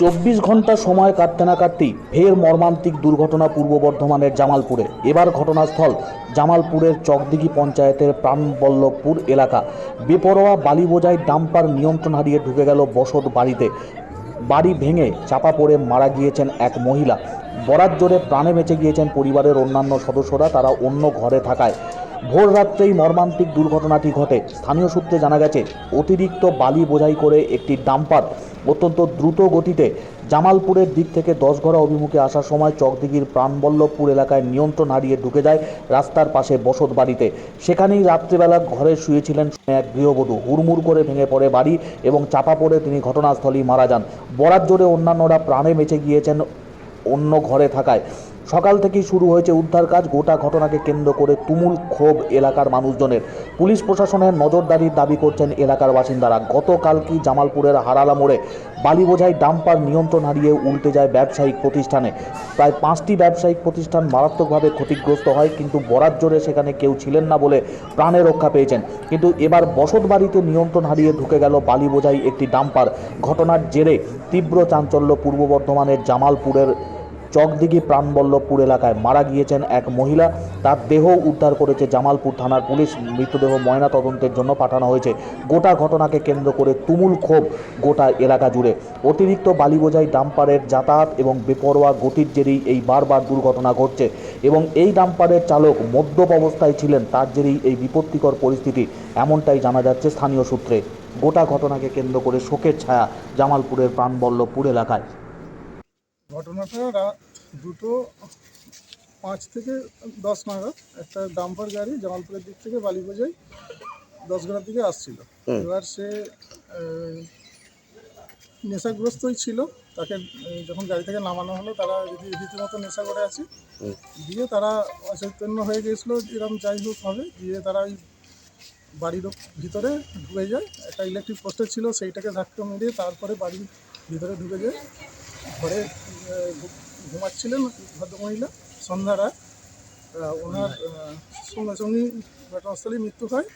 চব্বিশ ঘণ্টা সময় কাটতে না কাটতেই ফের মর্মান্তিক দুর্ঘটনা পূর্ব বর্ধমানের জামালপুরে। এবার ঘটনাস্থল জামালপুরের চকদিঘি পঞ্চায়েতের প্রাণবল্লভপুর এলাকা। বেপরোয়া বালি বোঝাই ডাম্পার নিয়ন্ত্রণ হারিয়ে ঢুকে গেল বসত বাড়িতে। বাড়ি ভেঙে চাপা পড়ে মারা গিয়েছেন এক মহিলা। বরাত জোরে প্রাণে বেঁচে গিয়েছেন পরিবারের অন্যান্য সদস্যরা, তারা অন্য ঘরে থাকায়। ভোর রাত্রেই মর্মান্তিক দুর্ঘটনাটি ঘটে। স্থানীয় সূত্রে জানা গেছে, অতিরিক্ত বালি বোঝাই করে একটি ডাম্পার অত্যন্ত দ্রুত গতিতে জামালপুরের দিক থেকে দশঘরা অভিমুখে আসার সময় চকদিঘির প্রাণবল্লভপুর এলাকায় নিয়ন্ত্রণ হারিয়ে ঢুকে যায় রাস্তার পাশে বসত বাড়িতে। সেখানেই রাত্রিবেলা ঘরে শুয়েছিলেন এক গৃহবধূ। হুড়মুড় করে ভেঙে পড়ে বাড়ি এবং চাপা পড়ে তিনি ঘটনাস্থলেই মারা যান। বরাত জোরে অন্যান্যরা প্রাণে বেঁচে গিয়েছেন অন্য ঘরে থাকায়। সকাল থেকেই শুরু হয়েছে উদ্ধার কাজ। গোটা ঘটনাকে কেন্দ্র করে তুমুল ক্ষোভ এলাকার মানুষজনের। পুলিশ প্রশাসনের নজরদারির দাবি করছেন এলাকার বাসিন্দারা। গতকাল কি জামালপুরের হারালা মোড়ে বালি বোঝাই ডাম্পার নিয়ন্ত্রণ হারিয়ে উল্টে যায় ব্যবসায়িক প্রতিষ্ঠানে। প্রায় পাঁচটি ব্যবসায়িক প্রতিষ্ঠান মারাত্মকভাবে ক্ষতিগ্রস্ত হয়, কিন্তু বরাত জোরে সেখানে কেউ ছিলেন না বলে প্রাণে রক্ষা পেয়েছেন। কিন্তু এবার বসত বাড়িতে নিয়ন্ত্রণ হারিয়ে ঢুকে গেল বালি বোঝাই একটি ডাম্পার। ঘটনার জেরে তীব্র চাঞ্চল্য পূর্ব বর্ধমানের জামালপুরের চকদিঘি প্রাণবল্লভপুর এলাকায় মারা গিয়েছেন এক মহিলা। তার দেহ উদ্ধার করেছে জামালপুর থানার পুলিশ। মৃতদেহ ময়না তদন্তের জন্য পাঠানো হয়েছে। গোটা ঘটনাকে কেন্দ্র করে তুমুল ক্ষোভ গোটা এলাকা জুড়ে। অতিরিক্ত বালি বোঝাই ডাম্পারের যাতায়াত এবং বেপরোয়া গতির জেরেই এই বারবার দুর্ঘটনা ঘটছে এবং এই ডাম্পারের চালক মদ্যপ অবস্থায় ছিলেন, তার জেরেই এই বিপত্তিকর পরিস্থিতি। এমনটাই জানা যাচ্ছে স্থানীয় সূত্রে। গোটা ঘটনাকে কেন্দ্র করে শোকের ছায়া জামালপুরের প্রাণবল্লভপুর এলাকায়। ঘটনাটা দুটো পাঁচ থেকে দশ নাগাদ একটা ডাম্পার গাড়ি জামালপুরের দিক থেকে বালি বোঝাই দশগড়ার দিকে আসছিল। এবার সে নেশাগ্রস্তই ছিল। তাকে যখন গাড়ি থেকে নামানো হলো তারা রীতি- রীতিমতো নেশা করে আছে দিয়ে তারা অচৈতন্য হয়ে গিয়েছিল এরকম যাই হোক হবে দিয়ে তারা ওই বাড়ির ভিতরে ঢুকে যায়। একটা ইলেকট্রিক পোস্টার ছিল সেইটাকে ধাক্কা মেরে তারপরে বাড়ির ভিতরে ঢুকে যায়। ঘরে ঘুমাচ্ছিলেন ভদ্রমহিলা সন্ধ্যা রায় ওনার সঙ্গে সঙ্গেই ঘটনাস্থলে মৃত্যু হয়।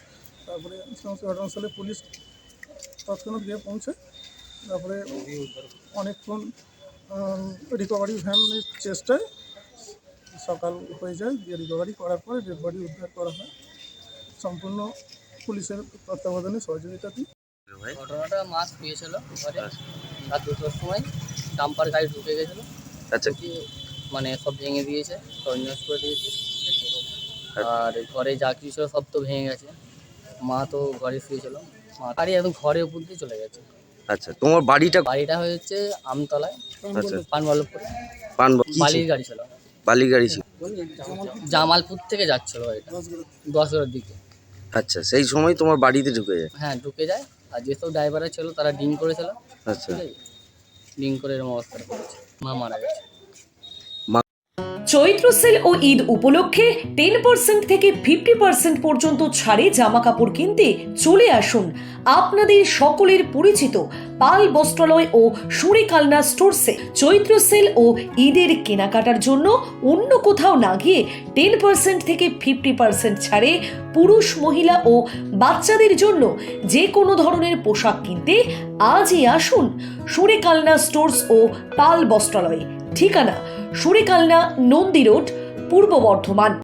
তারপরে সমস্ত ঘটনাস্থলে পুলিশ তৎক্ষণাৎ গিয়ে পৌঁছে। তারপরে অনেকক্ষণ রিকভারি ভ্যানের চেষ্টায় সকাল হয়ে যায়। দিয়ে রিকভারি করার পরে ডেড উদ্ধার করা হয়। সম্পূর্ণ পুলিশের তত্ত্বাবধানে সহযোগিতা দিই ঘটনাটা মাছ পেয়েছিল দুটোর সময় ডাম্পার গাড়ি ঢুকে গেছিল। আচ্ছা। কি মানে সব ভেঙে দিয়েছে সব করে দিয়েছে। আর ঘরে যা কিছু ছিল সব তো ভেঙে গেছে। মা তো ঘরে শুয়েছিল। মা গাড়ি একদম ঘরে উপর দিয়ে চলে গেছে। আচ্ছা তোমার বাড়িটা বাড়িটা হয়েছে আমতলায় আচ্ছা। পানবল্লভপুরে পান বালির গাড়ি ছিল? বালির গাড়ি ছিল। জামালপুর থেকে যাচ্ছিল গাড়িটা দশটার দিকে। আচ্ছা সেই সময় তোমার বাড়িতে ঢুকে যায়। হ্যাঁ ঢুকে যায়। আর যেসব ড্রাইভাররা ছিল তারা ডিং করেছিল। আচ্ছা। আছে করে অবস্থা মা মারা গেছে। চৈত্র সেল ও ঈদ উপলক্ষে টেন পার্সেন্ট থেকে ফিফটি পার্সেন্ট পর্যন্ত ছাড়ে জামা কাপড় কিনতে চলে আসুন। আপনাদের সকলের পরিচিত পাল বস্ত্রালয় ও সুরিকালনা স্টোরসে চৈত্র সেল ও ঈদের কেনাকাটার জন্য অন্য কোথাও না গিয়ে টেন পার্সেন্ট থেকে ফিফটি পার্সেন্ট ছাড়ে পুরুষ, মহিলা ও বাচ্চাদের জন্য যে কোনো ধরনের পোশাক কিনতে আজই আসুন সুরিকালনা স্টোরস ও পাল বস্ত্রালয়। ঠিকানা সুরিকালনা নন্দী রোড পূর্ব বর্ধমান।